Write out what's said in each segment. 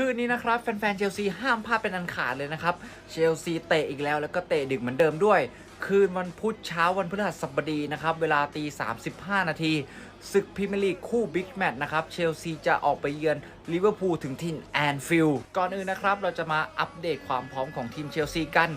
คืนนี้นะครับแฟนๆเชลซีห้ามพลาดเป็นอันขาดเลยนะครับ เชลซีเตะอีกแล้วแล้วก็เตะดึกเหมือนเดิมด้วย คืนวันพุธเช้าวันพฤหัสบดีนะครับ เวลาตี 35 นาทีศึกพรีเมียร์ลีกคู่บิ๊กแมตช์นะครับ เชลซีจะออกไปเยือนลิเวอร์พูลถึงทิ่นแอนฟิลด์ก่อนอื่นนะครับ เราจะมาอัปเดตความพร้อมของทีมเชลซีกัน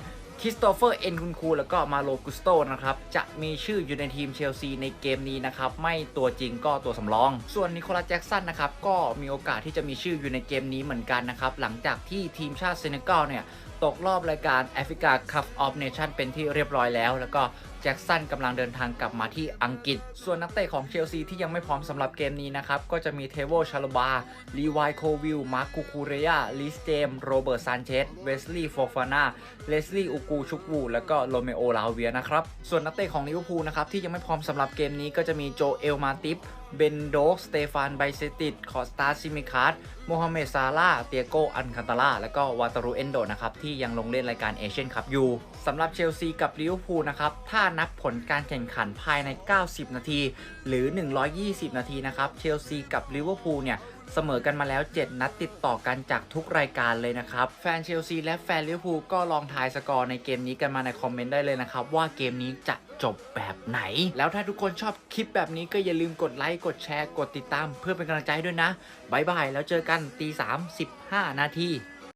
คริสโตเฟอร์เอ็นคุณคูแล้วก็มาโลกุสโตนะครับ จะมีชื่ออยู่ในทีมเชลซีในเกมนี้นะครับ ไม่ตัวจริงก็ตัวสำรอง ส่วนนิโคลัสแจ็กสันนะครับ ก็มีโอกาสที่จะมีชื่ออยู่ในเกมนี้เหมือนกันนะครับ หลังจากที่ทีมชาติเซเนกัลเนี่ย ตกรอบรายการแอฟริกาคัพออฟเนชั่นเป็นที่เรียบร้อยแล้ว แล้วก็แจ็กสันกำลังเดินทางกลับมาที่อังกฤษ ส่วนนักเตะของเชลซีที่ยังไม่พร้อมสำหรับเกมนี้นะครับ ก็จะมีเทโวชาลบาลีวายโควิล มาร์คูคูเรียลิสเจม โรเบิร์ตซานเชส เวสลีย์โฟฟานาเลสลีย์อูกูชุกวูแล้วก็โรเมโอลาเวียนะครับ ส่วนนักเตะของลิเวอร์พูลนะครับที่ยังไม่พร้อมสำหรับเกมนี้ก็จะมีโจเอลมาติฟ เบนโดกสเตฟานไบเซติดคอสตาซิมิคาร์ดโมฮัมเหม็ดซาลาเตียโกอันคันตาลาและก็วาตารูเอนโดนะครับ ที่ยังลงเล่นรายการเอเชียนคัพอยู่สำหรับเชลซีกับลิเวอร์พูลนะครับ ถ้านับผลการแข่งขันภายใน 90 นาที หรือ 120 นาทีนะครับ เชลซีกับลิเวอร์พูลเนี่ย เสมอกันมาแล้ว 7 นัดติดต่อกันจากทุกรายการเลยนะครับ แฟนเชลซีและแฟนลิเวอร์พูลก็ลองทายสกอร์ในเกมนี้กันมาในคอมเมนต์ได้เลยนะครับ ว่าเกมนี้จะจบแบบไหน แล้วถ้าทุกคนชอบคลิปแบบนี้ก็อย่าลืมกดไลค์กดแชร์กดติดตามเพื่อเป็นกำลังใจด้วยนะบายบายแล้วเจอกันตีสามสิบห้านาที